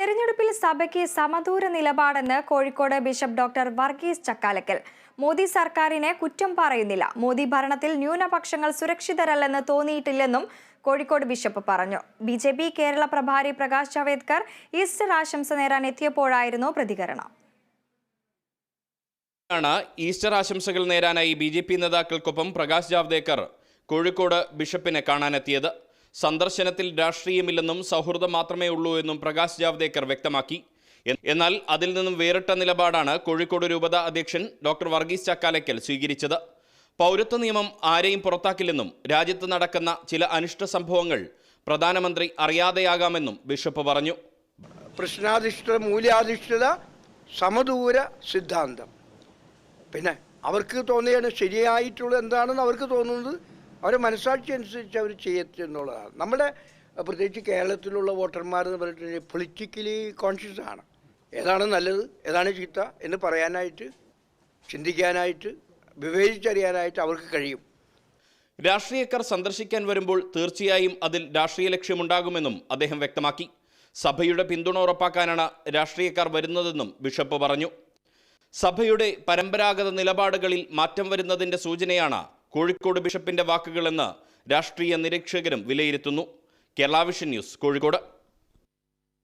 തെരഞ്ഞെടുപ്പിൽ സഭയ്ക്ക് സമദൂര നിലപാടെന്ന് കോഴിക്കോട് ബിഷപ്പ് ഡോക്ടർ വർഗീസ് ചക്കാലക്കൽ. മോദി സർക്കാരിനെ കുറ്റം പറയുന്നില്ല. മോദി ഭരണത്തിൽ ന്യൂനപക്ഷങ്ങൾ സുരക്ഷിതരല്ലെന്ന് തോന്നിയിട്ടില്ലെന്നും കോഴിക്കോട് ബിഷപ്പ് പറഞ്ഞു. ബി ജെ പി കേരള പ്രഭാരി പ്രകാശ് ജാവേദ്കർ ഈസ്റ്റർ ആശംസ നേരാൻ എത്തിയപ്പോഴായിരുന്നു പ്രതികരണം. ാണ് ഈസ്റ്റർ ആശംസകൾ നേരാനായി ബി ജെ പി നേതാക്കൾക്കൊപ്പം പ്രകാശ് ജാവ്ദേക്കർ കോഴിക്കോട് ബിഷപ്പിനെ കാണാനെത്തിയത്. സന്ദർശനത്തിൽ രാഷ്ട്രീയമില്ലെന്നും സൗഹൃദം മാത്രമേ ഉള്ളൂ എന്നും പ്രകാശ് ജാവ്ദേക്കർ വ്യക്തമാക്കി. എന്നാൽ അതിൽ നിന്നും വേറിട്ട നിലപാടാണ് കോഴിക്കോട് രൂപത അധ്യക്ഷൻ ഡോക്ടർ വർഗീസ് ചക്കാലയ്ക്കൽ സ്വീകരിച്ചത്. പൗരത്വ നിയമം ആരെയും പുറത്താക്കില്ലെന്നും രാജ്യത്ത് നടക്കുന്ന ചില അനിഷ്ട സംഭവങ്ങൾ പ്രധാനമന്ത്രി അറിയാതെയാകാമെന്നും ബിഷപ്പ് പറഞ്ഞു. പ്രശ്നാധിഷ്ഠിത മൂല്യാധിഷ്ഠിത സമദൂര സിദ്ധാന്തം. പിന്നെ അവർക്ക് തോന്നിയാണ് ശരിയായിട്ടുള്ളത് എന്താണെന്ന് അവർക്ക് തോന്നുന്നത് അവരെ മനസ്സാക്ഷി അനുസരിച്ച് അവർ ചെയ്യത്തുന്നുള്ളതാണ് നമ്മുടെ പ്രത്യേകിച്ച് കേരളത്തിലുള്ള വോട്ടർമാർ എന്ന് പറഞ്ഞിട്ടുണ്ടെങ്കിൽ പൊളിറ്റിക്കലി കോൺഷ്യസ് ആണ്. ഏതാണ് നല്ലത് ഏതാണ് ചീത്ത എന്ന് പറയാനായിട്ട് ചിന്തിക്കാനായിട്ട് വിവേചിച്ചറിയാനായിട്ട് അവർക്ക് കഴിയും. രാഷ്ട്രീയക്കാർ സന്ദർശിക്കാൻ വരുമ്പോൾ തീർച്ചയായും അതിൽ രാഷ്ട്രീയ ലക്ഷ്യമുണ്ടാകുമെന്നും അദ്ദേഹം വ്യക്തമാക്കി. സഭയുടെ പിന്തുണ ഉറപ്പാക്കാനാണ് രാഷ്ട്രീയക്കാർ വരുന്നതെന്നും ബിഷപ്പ് പറഞ്ഞു. സഭയുടെ പരമ്പരാഗത നിലപാടുകളിൽ മാറ്റം വരുന്നതിന്റെ സൂചനയാണ് കോഴിക്കോട് ബിഷപ്പിന്റെ വാക്കുകളെന്ന് രാഷ്ട്രീയ നിരീക്ഷകരും വിലയിരുത്തുന്നു. Kerala vision news Kozhikode.